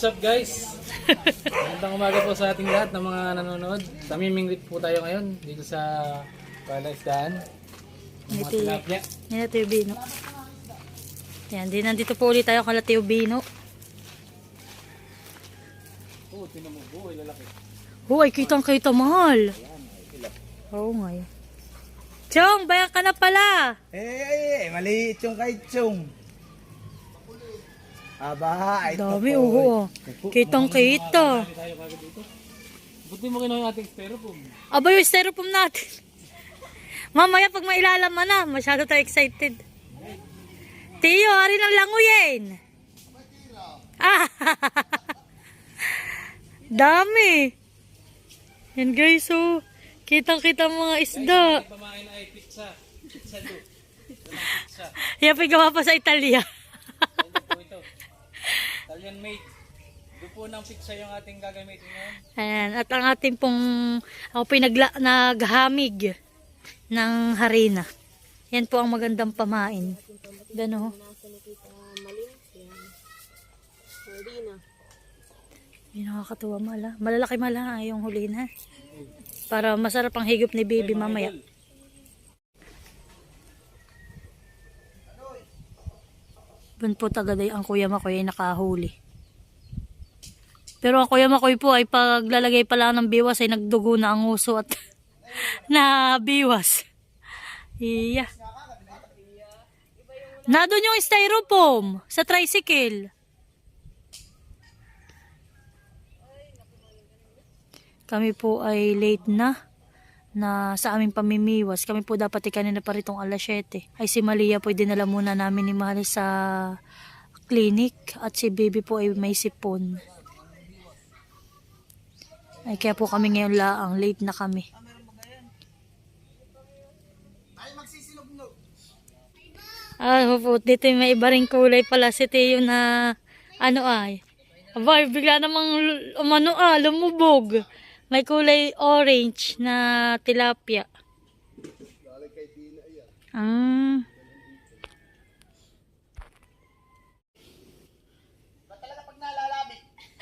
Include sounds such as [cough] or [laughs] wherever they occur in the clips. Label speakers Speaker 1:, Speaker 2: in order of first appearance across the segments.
Speaker 1: What's up guys? Magandang umaga po sa ating lahat ng mga nanonood. Tamimingwit po tayo ngayon dito sa Palaisdaan. Mga tilapia.
Speaker 2: Yan na Bino. Yan, di nandito po ulit tayo kala Teo Bino.
Speaker 1: Oh, tinan mo. Oh, lalaki.
Speaker 2: Huwag, kitang kita mahal. Oo nga eh. Chong, bayan ka na pala.
Speaker 3: Eh, eh, maliit yung kay Chong. Aba, ito
Speaker 2: Dami,
Speaker 3: po.
Speaker 2: oo. oh. Kitang kita.
Speaker 1: Buti mo kinuha yung ating styrofoam.
Speaker 2: Aba yung styrofoam natin. [laughs] Mamaya pag mailalaman na, masyado tayo excited. Tiyo, hari ng languyin. Ah, [laughs] dami. Yan guys, so, kitang-kita mga isda.
Speaker 1: Pamain ay pizza. Pizza do. [laughs]
Speaker 2: Yan pa gawa pa sa Italia.
Speaker 1: Ano po ito? Italian made. Doon po ng pizza yung ating gagamitin ngayon.
Speaker 2: Ayan, at ang ating pong, ako po yung nagla, naghamig ng harina. Yan po ang magandang pamain. Gano. Hindi nakakatuwa mala. Malalaki mala yung huli na. Para masarap ang higop ni baby mamaya. Bun po tagaday ang kuya makoy ay nakahuli. Pero ang kuya makoy po ay paglalagay pa lang ng biwas ay nagdugo na ang uso at [laughs] na biwas. Iya. Na doon yung styrofoam sa tricycle. Kami po ay late na na sa aming pamimiwas. Kami po dapat ay kanina pa ritong alas 7. Ay si Malia po ay dinala muna namin ni Mahal sa clinic at si baby po ay may sipon. Ay kaya po kami ngayon laang late na kami. Ah, po, dito may iba ring kulay pala si Teo na ano ay. Aba, bigla namang umano ah, lumubog. May kulay orange na tilapia. Ah.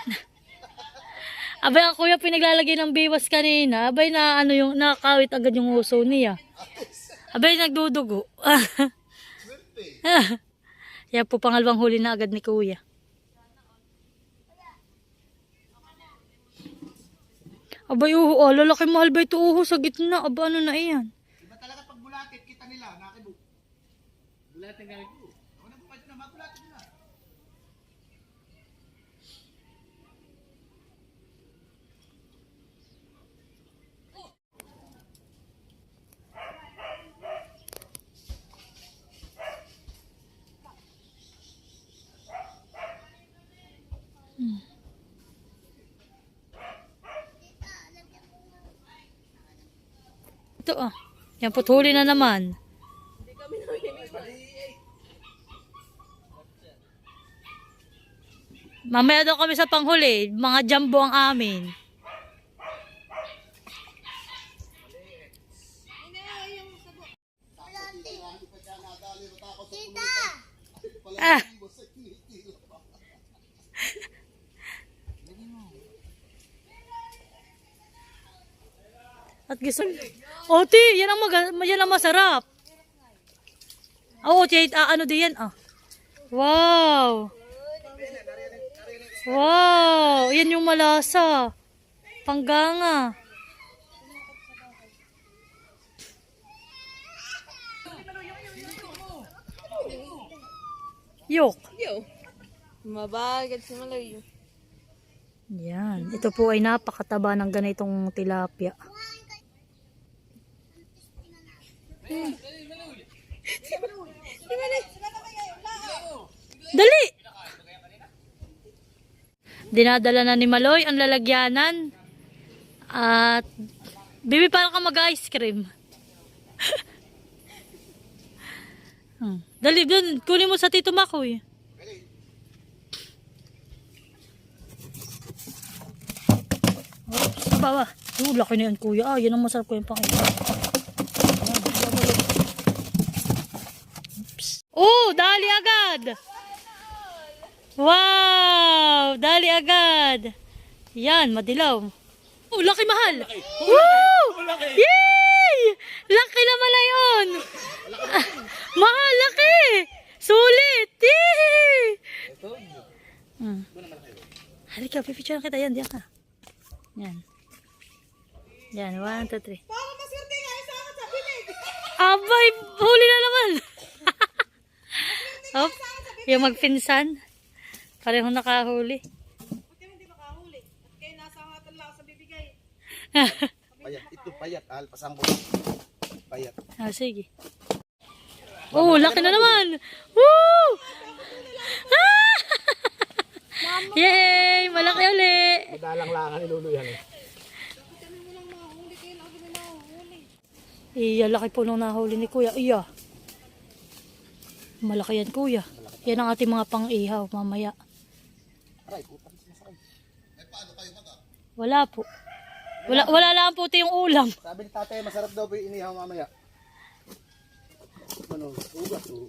Speaker 2: [laughs] Abay, ang kuya pinaglalagay ng biwas kanina. Abay, na ano yung nakakawit agad yung uso niya. Abay, nagdudugo. [laughs] [laughs] Yan po pangalawang huli na agad ni kuya. Abay, uho, oh, lalaki mahal ba ito uho sa gitna? Aba, ano na iyan?
Speaker 3: Iba talaga pag bulatit, kita nila, nakibu.
Speaker 1: Lahat ng gamit ko.
Speaker 3: Ako na po kayo na, mabulatit nila.
Speaker 2: Ito ah. Yan po, huli na naman. Mamaya daw kami sa panghuli. Mga jumbo ang amin. Ah. [laughs] At gusto Oh, ti, yan ang, maga, yan ang masarap. Oo, oh, ti, ah, ano din yan, ah. Wow. Wow, yan yung malasa. Pangganga. Yok.
Speaker 4: Mabagal si Malayo.
Speaker 2: Yan. Ito po ay napakataba ng ganitong tilapia. Dali! Dinadala na ni Maloy ang lalagyanan. At bibi parang ka mag-ice cream. [laughs] Hmm. Dali dun, kunin mo sa Tito Makoy. Sa baba. Oh, laki na yan kuya. Ah, yan ang masarap ko yung pang Oh, dali agad. Wow! Dali agad. Yan, madilaw. Oh, laki mahal. Woo! Yay! Laki na. Ah, [laughs] mahal, laki. Sulit. Yay!
Speaker 1: Ito.
Speaker 2: Hmm. Halika, pipicture kita. Yan, diyan ka. Yan. Yan, one, two, three.
Speaker 5: Para maswerte nga isa ako sa bilig.
Speaker 2: Abay, huli na naman. [laughs] Hop, yung magpinsan. Parehong nakahuli.
Speaker 5: Buti hindi makahuli. At kayo nasa hatan lang sa bibigay. [laughs]
Speaker 6: Payat, ito payat, alpasang ko. Payat.
Speaker 2: ah, sige. Oh, laki na naman. Woo! Ah! [laughs] Yay! Malaki uli.
Speaker 5: Madalang lang ang iluluyan eh.
Speaker 2: Iya, laki po nung nahuli ni Kuya. Iya. Malaki yan, Kuya. Yan ang ating mga pang-ihaw mamaya. Wala po. Wala, wala lang po yung ulam.
Speaker 6: Sabi ni tatay, masarap daw yung inihaw mamaya. Ano, ugat o.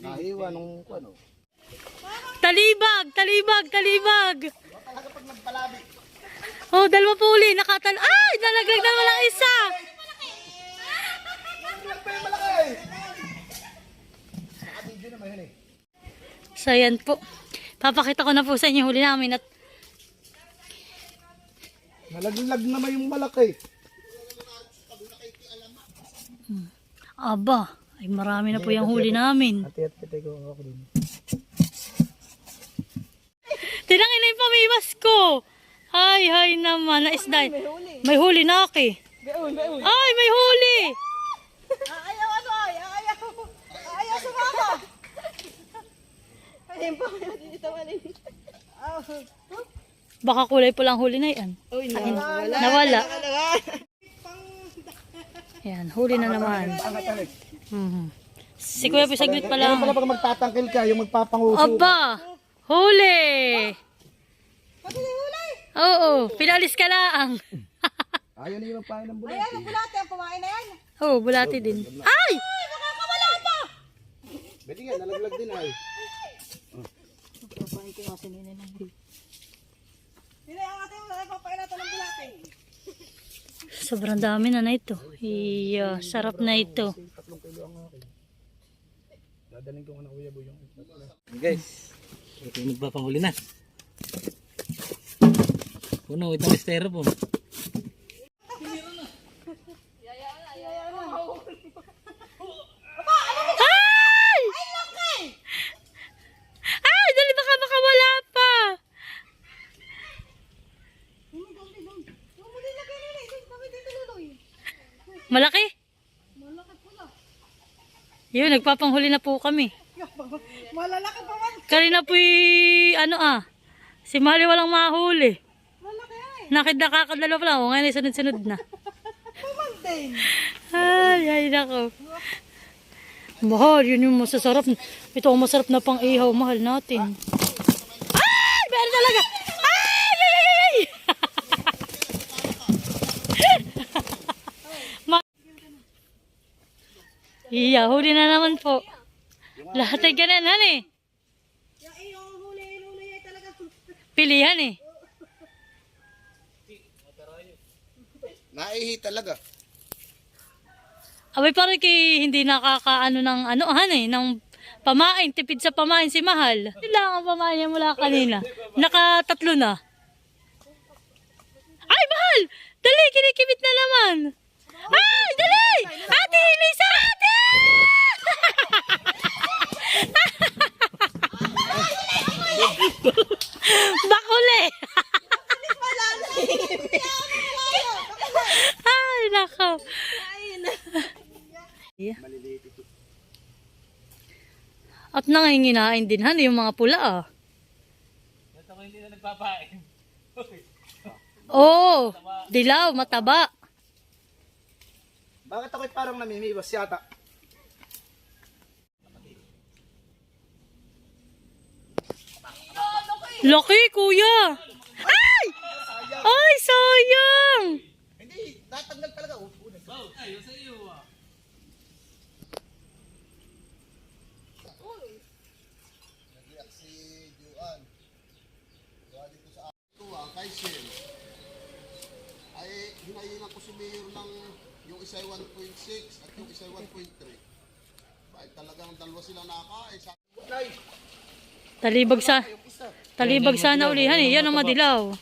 Speaker 6: Nahiwa nung ano.
Speaker 2: Talibag! Talibag! Talibag! Oh, dalawa po uli. Nakatal... Ay! Nalaglag naman ang isa! So, yan po. Papakita ko na po sa inyo huli namin at
Speaker 6: Nalaglag naman yung malaki.
Speaker 2: aba, ay marami na po yung huli namin.
Speaker 6: Ate at kitay ko ako din.
Speaker 2: Tinangin na yung pamiwas ko. Ay, hay naman. May huli. May huli na aki. Ay, may huli.
Speaker 5: Ay, ayaw. Ayaw sumama. Ayun pa, [laughs] dito malin.
Speaker 2: Baka kulay po lang huli na yan. Ay, nawala. Yan, huli na naman. Mhm. Si Kuya po saglit pa lang.
Speaker 6: pala pag magtatangkil ka, yung magpapanguso.
Speaker 2: Aba, huli. Oo, pinalis ka lang. [laughs]
Speaker 6: Ayaw na yung pain ng bulan.
Speaker 5: Ayan, ang bulate, ang pumain na yan.
Speaker 2: Oo, bulati din. Ay!
Speaker 5: Nakakawala pa!
Speaker 6: Pwede nga, nalaglag din ay.
Speaker 5: Hindi ang ating nagpapain natin ng bulate.
Speaker 2: Sobrang dami na na ito. Iya, sarap na ito.
Speaker 6: Dadaling ko nga na kuya boy yung
Speaker 1: Guys, ito yung magpapanghuli na. Puno, itong styrofoam.
Speaker 2: Ay! Ay, dali baka baka wala pa. Malaki? Yun, nagpapanghuli na po kami. [laughs]
Speaker 5: Malalaki pa man.
Speaker 2: Kanina po ano ah, si Mali walang mahuli.
Speaker 5: Malaki ay.
Speaker 2: Nakid nakakadalawa pa lang. O ngayon ay sunod-sunod na. [laughs]
Speaker 5: Pumantin.
Speaker 2: Ay, ay, nako. Mahal, yun yung masasarap. Ito ang masarap na pang ihaw. Mahal natin. Ay, meron talaga. Ay, ay, ay, ay. Ma- iya, huli na naman po. Lahat ay ganun, han.
Speaker 5: Yung iyong huli, huli ay talaga.
Speaker 2: Pilihan eh.
Speaker 6: Naihi talaga.
Speaker 2: Abay parang kay hindi nakakaano ng ano han eh, ng pamain, tipid sa pamain si Mahal. Kailangan pamain niya mula kanina. Nakatatlo na. Ay, Mahal! Dali, kinikibit na naman. Ay, dali! Ate, Lisa, ate! Bakuli! Ay, nako. Yeah. At nanginginain din han yung mga pula ah.
Speaker 1: Ito ko hindi na nagpapain. [laughs]
Speaker 2: Oo, dilaw, mataba.
Speaker 6: Bakit ako'y parang namimiwas yata?
Speaker 2: Laki, kuya! Ay! Ay, sayang!
Speaker 6: Hindi, tatanggal talaga. Oh, oh
Speaker 1: wow, tayo sa iyo ah.
Speaker 6: Nag-react si Juan.
Speaker 4: Galing ko sa ako ah, kay si eh. Ay 1.6 at yung isa ay 1.3. Bakit talagang dalawa sila nakakain? Sa...
Speaker 2: Talibag sa... Talibag sana ulihan eh. Yan ang madilaw.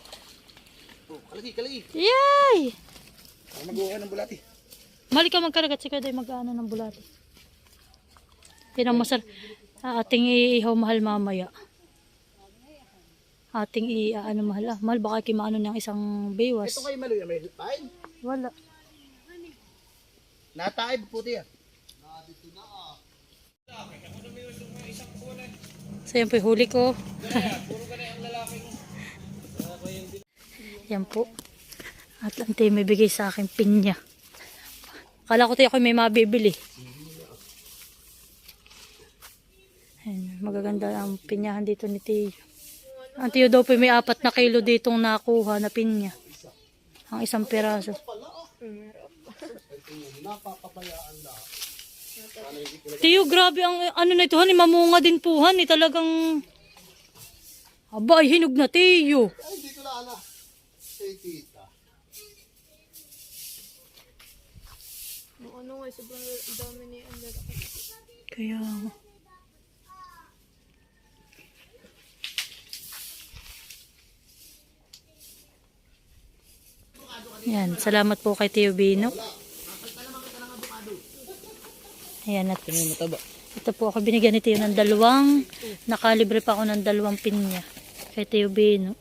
Speaker 4: oh, kalagi, kalagi.
Speaker 2: Yay!
Speaker 4: Ay, mag-uwi ng bulati.
Speaker 2: Mali ka magkaragat si Kuya mag-ano ng bulati. Yan ang masar... Ah, ating iihaw mahal mamaya. Ating i... ah, ano mahal ah. Mahal baka kimaano ng isang biwas.
Speaker 4: Ito kayo maluya, may.
Speaker 2: Wala.
Speaker 4: Nataib puti ah.
Speaker 2: So yan po yung huli ko. yan po. At lante may bigay sa akin pinya. Kala ko tayo ako may mabibili. Ayan, magaganda ang pinyahan dito ni Tiyo. Ang Tiyo daw po may apat na kilo ditong nakuha na pinya. Ang isang piraso. Tiyo, grabe ang ano na ito, hani, mamunga din po, hani, talagang... Aba, ay hinog na, Tiyo.
Speaker 4: Ay, hindi ko na ala. Hey, tita.
Speaker 3: Ano nga, sobrang dami ni ang
Speaker 2: Kaya... Yan, salamat po kay Tio Bino. Ayan, at ito po ako binigyan ni Tio ng dalawang, nakalibre pa ako ng dalawang pinya kay Tio Bino.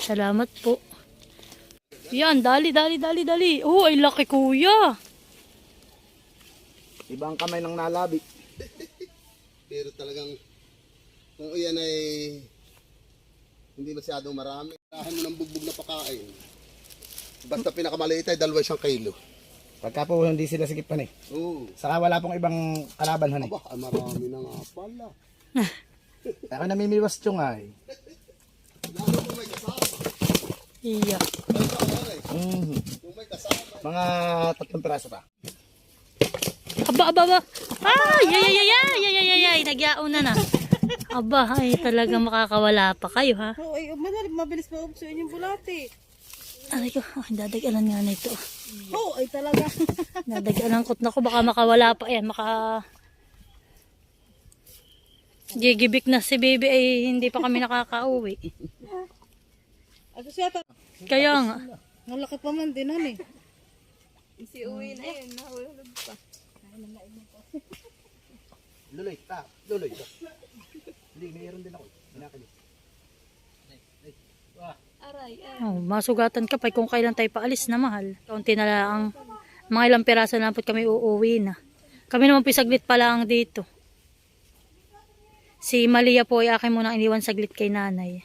Speaker 2: Salamat po. Yan, dali, dali, dali, dali. Oh, ay laki kuya.
Speaker 4: Ibang kamay ng nalabi. [laughs] Pero talagang kung iyan ay hindi masyadong marami. Tahan mo ng bugbog na pakain. Basta pinakamaliit ay dalawa isang kilo.
Speaker 6: Pagka po hindi sila sikip pa eh.
Speaker 4: Oo.
Speaker 6: Saka wala pong ibang kalaban hanay.
Speaker 4: Aba, ah, marami na nga pala. [laughs]
Speaker 6: Ako namimiwas yung ay.
Speaker 4: Lalo kung may kasama.
Speaker 2: Iya.
Speaker 6: Mhm.
Speaker 4: Kung may kasama.
Speaker 6: Mga tatlong piraso pa.
Speaker 2: Aba, aba, aba. Ah, yay, yay, yay, yay, yay, yay, yay. Nagyaon na na. Aba, ay talaga makakawala pa kayo ha.
Speaker 3: Oo, ay, mabilis pa maubso yung bulate.
Speaker 2: Aray ko, oh, dadagalan nga na ito.
Speaker 3: Oh, ay talaga. [laughs]
Speaker 2: Dadagalan ko na ko, baka makawala pa yan, maka... Gigibik na si baby ay hindi pa kami nakakauwi. Kaya nga,
Speaker 3: Malaki pa man din, han eh. Si uwi na yun, nahulog pa.
Speaker 6: Luloy, ta. Luloy. ta. Hindi, mayroon din ako. Pinakalis.
Speaker 3: Aray, ay.
Speaker 2: Oh, masugatan ka pa kung kailan tayo paalis na mahal. Kaunti na lang, mga ilang piraso na lang kami uuwi na. Kami naman po saglit pa lang dito. Si Malia po ay akin munang iniwan saglit kay nanay.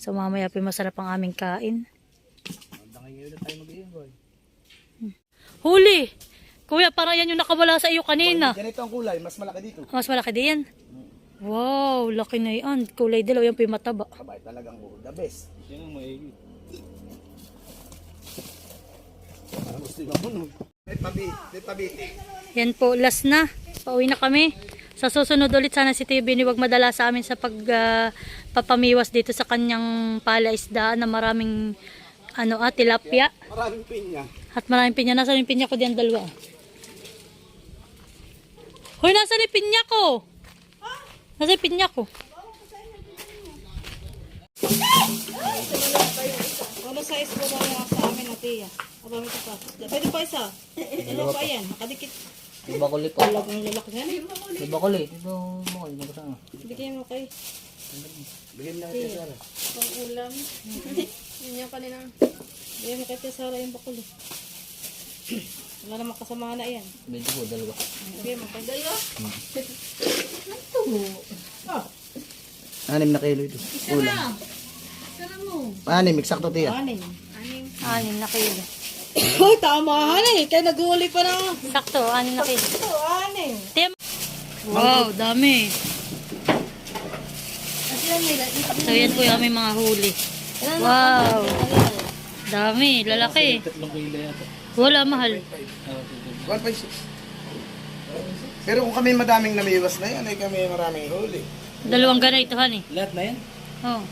Speaker 2: So mamaya po masarap ang aming kain. Huli! Kuya, parang yan yung nakawala sa iyo kanina.
Speaker 6: Ganito ang kulay, mas malaki dito.
Speaker 2: Mas malaki din. Wow, laki na yan. Kulay dilaw, yung mataba.
Speaker 6: Kabay talagang oh, the best.
Speaker 1: Yan ang maigi.
Speaker 6: Parang gusto yung mamunog. May pabi, may pabiti.
Speaker 2: Yan po, last na. Pauwi na kami. Sa susunod ulit sana si TV ni wag madala sa amin sa pag ah, papamiwas dito sa kanyang palaisdaan na maraming ano ah, tilapia.
Speaker 6: Maraming pinya.
Speaker 2: At maraming pinya. Nasa yung pinya ko diyan dalawa? Hoy, nasa yung pinya ko? Nasa pinya ko?
Speaker 3: Ano size po mga sa amin na tiya? Aba, may pa. Pwede pa isa. Dalawa pa yan. Nakadikit.
Speaker 1: May bakuli pa.
Speaker 3: Talag ng lalaki nga na.
Speaker 1: May bakuli. Ito mo. Hindi ko tanga.
Speaker 3: Bigyan mo kay.
Speaker 6: Bigyan mo na natin Sarah.
Speaker 3: Pang ulam. Yun yung kanina. Bigyan mo kay Tia Sara yung bakuli. Wala namang kasama na yan.
Speaker 1: Medyo po, dalawa.
Speaker 3: Bigyan mo kay Dalawa?
Speaker 6: Anim na kilo ito. Ulam. Anim, eksakto tiya.
Speaker 3: Anin.
Speaker 2: Anim na kilo. [coughs]
Speaker 3: Oh, tama han eh. Kaya nag-uuli pa na.
Speaker 2: Sakto, anim na kilo.
Speaker 3: Oh, anin.
Speaker 2: Tim. Wow, dami. So yan po yung aming mga huli. Wow. Dami, lalaki. Wala mahal.
Speaker 1: Ah,
Speaker 6: 1.6. Pero kung kami madaming namiwas na yan, ay kami maraming huli.
Speaker 2: Dalawang ganito, honey.
Speaker 1: Lahat na yan?
Speaker 2: Oh.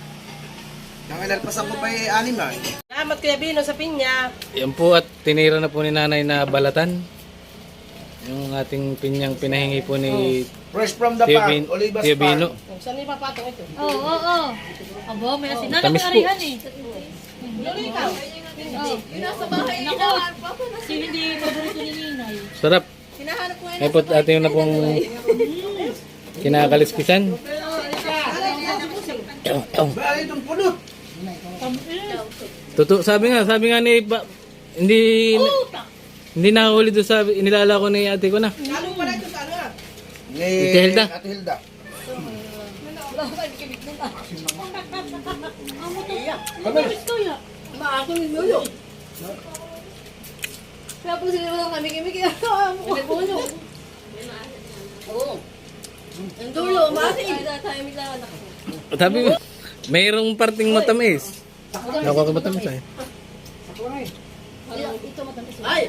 Speaker 6: Nangilalpasan ko pa yung anim ah.
Speaker 3: Amat Kuya Bino sa pinya.
Speaker 1: Yan po at tinira na po ni nanay na balatan. Yung ating pinyang pinahingi po ni
Speaker 6: Fresh from the
Speaker 1: Tio,
Speaker 6: farm,
Speaker 1: Bin,
Speaker 6: Olivas
Speaker 1: Tio
Speaker 6: Farm.
Speaker 1: Bino.
Speaker 3: Saan ni papatong ito?
Speaker 2: Oo, oo, oo. Abo, may asin. Nana,
Speaker 1: Tamis
Speaker 2: may
Speaker 1: po.
Speaker 2: arihan eh.
Speaker 3: Lolo ikaw.
Speaker 2: Oo. Nasa bahay Nako, sino hindi paborito ni Ninay?
Speaker 1: Sarap.
Speaker 3: Hinahanap ko
Speaker 1: Ay po ating na pong kinakaliskisan. Totoo, sabi nga, sabi nga ni ba, hindi hindi nakahuli doon sa inilala ko ni ate ko na.
Speaker 3: Lalo pala ito sa ano ah.
Speaker 6: Ni
Speaker 1: Ate Hilda.
Speaker 6: Ate Hilda.
Speaker 3: Maako ni Lolo. Kaya po sila lang kami kami kaya mo. Hindi po ano. Oo. Ang dulo, anak.
Speaker 1: Sabi ko, mayroong parting matamis. Nakuha ko matamis ay.
Speaker 3: Ito matamis. Ay!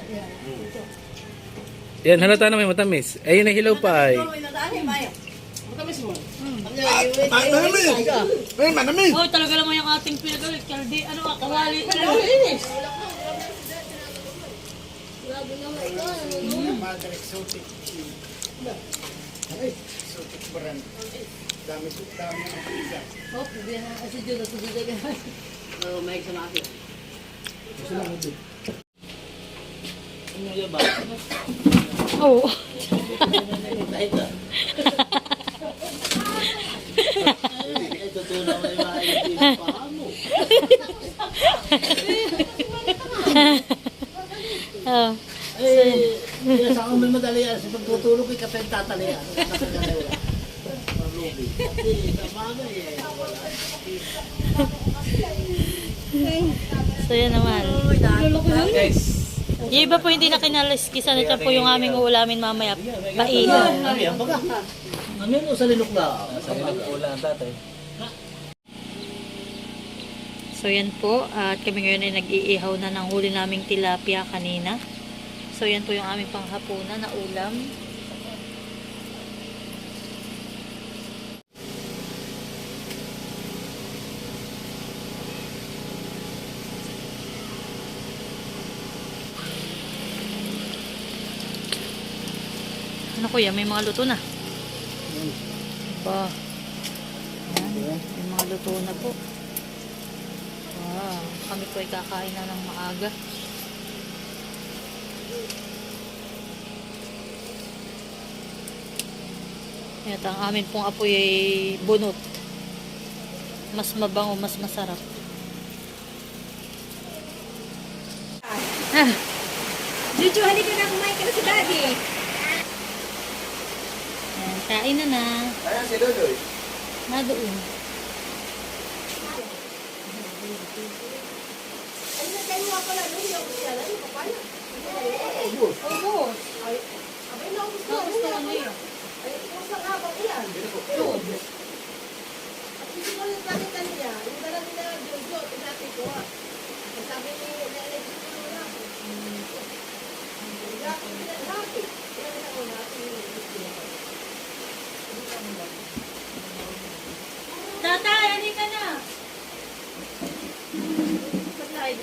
Speaker 1: Yan, halata na may matamis. Ayun na hilaw pa ay.
Speaker 3: Eh. Matamis mo.
Speaker 6: Ah, manami. Ay, manami.
Speaker 2: Oh, talaga naman yung ating pinagalit. Kaldi, ano, akawali.
Speaker 3: Linis. Oh, bibiyan na. Kasi dyan ako dito. Oh, may sa natin.
Speaker 2: Oo. Ah.
Speaker 7: Sa akin may madali yan. Sa pagtutulog ay kapag tatali yan.
Speaker 2: So yan naman.
Speaker 1: Guys,
Speaker 2: Yung iba po hindi na kinaliskisan. Ito po yung aming uulamin mamaya. Paihaw.
Speaker 7: Ano yan? Ano yun o sa linok na?
Speaker 1: sa nagpula ang tatay.
Speaker 2: So yan po, at kami ngayon ay nag-iihaw na ng huli naming tilapia kanina. So yan po yung aming panghapunan na ulam. Ano kuya, may mga luto na. Ba. Yan, may mga luto na po. Wow, kami po ay kakain na ng maaga. At ang amin pong apoy ay bunot. Mas mabango, mas masarap. Ah,
Speaker 3: Juju, halika na kumain ka na si Daddy.
Speaker 2: ayan, kain na na.
Speaker 6: Ayan si Dodoy.
Speaker 2: Na doon. Tata, halika na.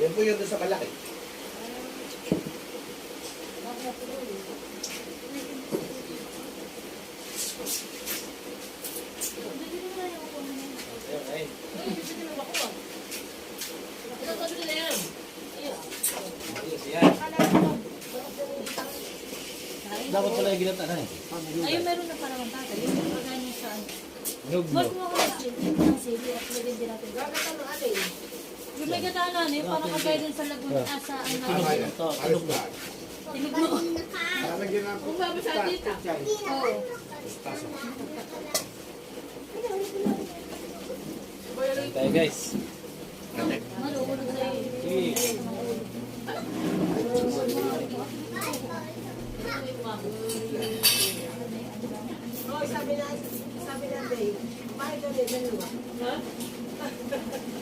Speaker 6: Yan po yun doon sa malaki.
Speaker 7: Dapat pala yung ginata na eh.
Speaker 2: Ayun, meron na para magtatagal. Yung mga ganyan sa... Huwag mo ka mag-chill. Ang sili at lagay din natin. Gagatan mo, ano eh. Yung may gata na, ano, yung parang kagaya dun sa Laguna, ah, sa ano.
Speaker 7: Ito, tulog na.
Speaker 2: Tinig mo.
Speaker 6: Lalagyan ng
Speaker 3: Kung ba sa dito?
Speaker 2: Oo.
Speaker 1: Tayo guys.
Speaker 2: Maluulog sa'yo.
Speaker 1: Sige. [laughs]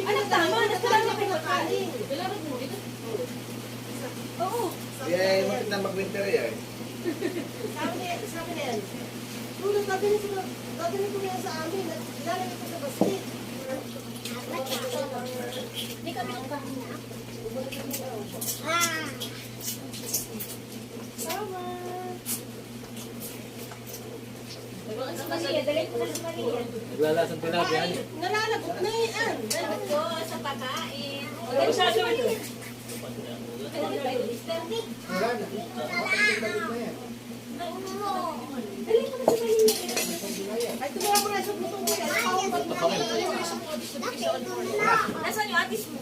Speaker 3: Anak tama, nagsalang na pinakain.
Speaker 2: Oo.
Speaker 6: Yeah, maganda mag-winter eh.
Speaker 3: Sabi niya, sabi niya, tulad dadalhin ko, dadalhin ko yan sa amin, ilalagay ko sa basket.
Speaker 2: Hindi kami ang
Speaker 3: Tama.
Speaker 2: Maria, dalhin ko na sa Maria.
Speaker 1: Naglalasang tilapia.
Speaker 3: Nalalagot na yan.
Speaker 2: Dapat ko sa pagkain.
Speaker 3: Ano sa akin ito? Ay, tumira mo na sa buto ko.
Speaker 2: Nasaan yung atis mo?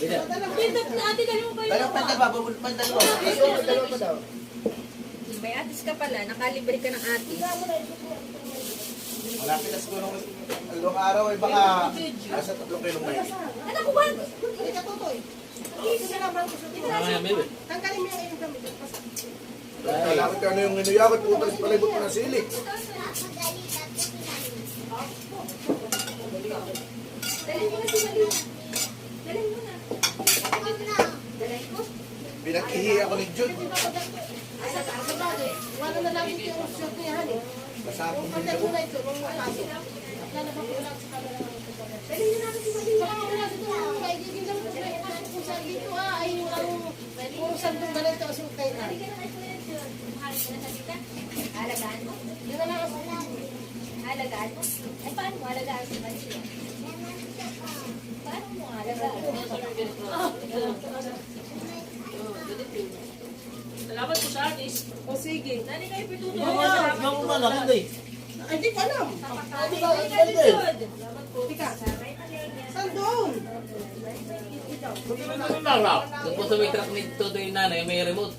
Speaker 2: Na ate, dali mo pa yun.
Speaker 6: Bubul pandal ba? Dalawa pa daw.
Speaker 8: May atis ka pala, nakalibre ka ng atis.
Speaker 6: Malapit na siguro ng dalawang araw ay baka nasa tatlong kilong may.
Speaker 2: Anak ko ba?
Speaker 3: Hindi ka tutoy. Hindi ka naman ko sa
Speaker 1: baby.
Speaker 3: Tanggalin mo yung inyong damit.
Speaker 6: Malapit ka na yung inuyakot, putas palibot ko ng silik.
Speaker 2: Dali mo na si. Dali mo na.
Speaker 6: Pinag-ihi ako ni Jude.
Speaker 3: Ay, sa sa bagay. Wala na lang yung shirt niya.
Speaker 6: Kasama
Speaker 3: Kung pandal mo na ito, nung makasok. Lalabas ko lang sa camera ng kapatid. Dali nyo natin si Maria. Baka wala dito. Kaibigan lang po. Kung sa dito ah, ay yung ang puro sandong ganito kasi kayo na.
Speaker 8: Alagaan mo?
Speaker 3: Yun na lang ang
Speaker 8: Alagaan mo? Ay, paano mo alagaan si Maria? Paano mo alagaan?
Speaker 3: Salamat po sa atis. O sige.
Speaker 8: Dali kayo pituto.
Speaker 7: Yung yung malaki na eh.
Speaker 3: Ay, di ko alam.
Speaker 7: Hindi ba? Hindi.
Speaker 3: Tika. Saan doon?
Speaker 7: Hindi namin lalaw?
Speaker 1: Doon po sa may truck ni Toto yung nanay, may remote.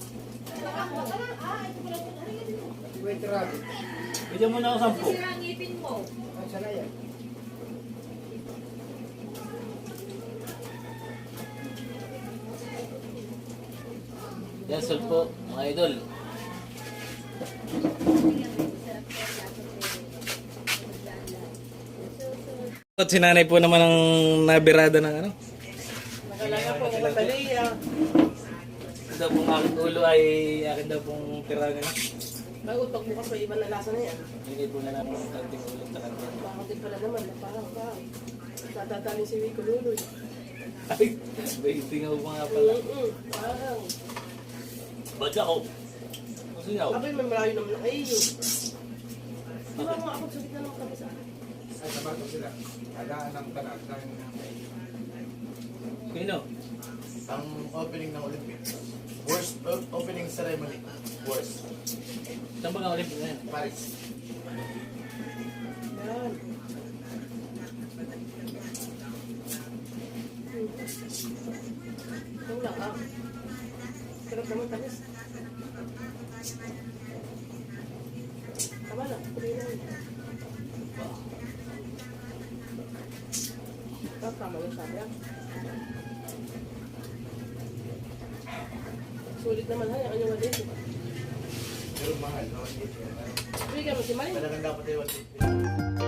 Speaker 7: Bigyan mo na ako sampu.
Speaker 8: Sira ang ngipin mo.
Speaker 1: Yan, sol po, mga idol. At si nanay po naman ang nabirada ng ano.
Speaker 3: Nakalaga po, madali ah.
Speaker 1: Ito daw pong aking ulo ay akin daw pong tiragan.
Speaker 3: May utok mo kasi iba na lasa na yan.
Speaker 1: Hindi po na namin ang kanting ulo kanya.
Speaker 3: Bakit din pala naman, parang parang. Tatataling si Wico Luloy.
Speaker 1: Ay, [laughs] waiting ako nga pala.
Speaker 3: Mm-mm, parang.
Speaker 7: Ba't ako? Niya ako?
Speaker 3: Abay, may malayo naman ang iyo. Di ba mga ako sa gitna ng kabisa?
Speaker 6: Ay, sabato sila. Alaan ng tanag.
Speaker 1: Sino?
Speaker 6: Ang opening ng Olympics. Worst o- opening ceremony. Worst.
Speaker 1: Saan ba nga ulit na yan?
Speaker 6: Paris.
Speaker 3: Yan. Wala ka. Sarap naman tamis. Tama na, tuloy na yun. Ah. Sulit naman ha, yung anyong walis.
Speaker 6: Pero mahal. No?
Speaker 3: Bigyan mo si Marin.
Speaker 6: Talagang dapat ay 150.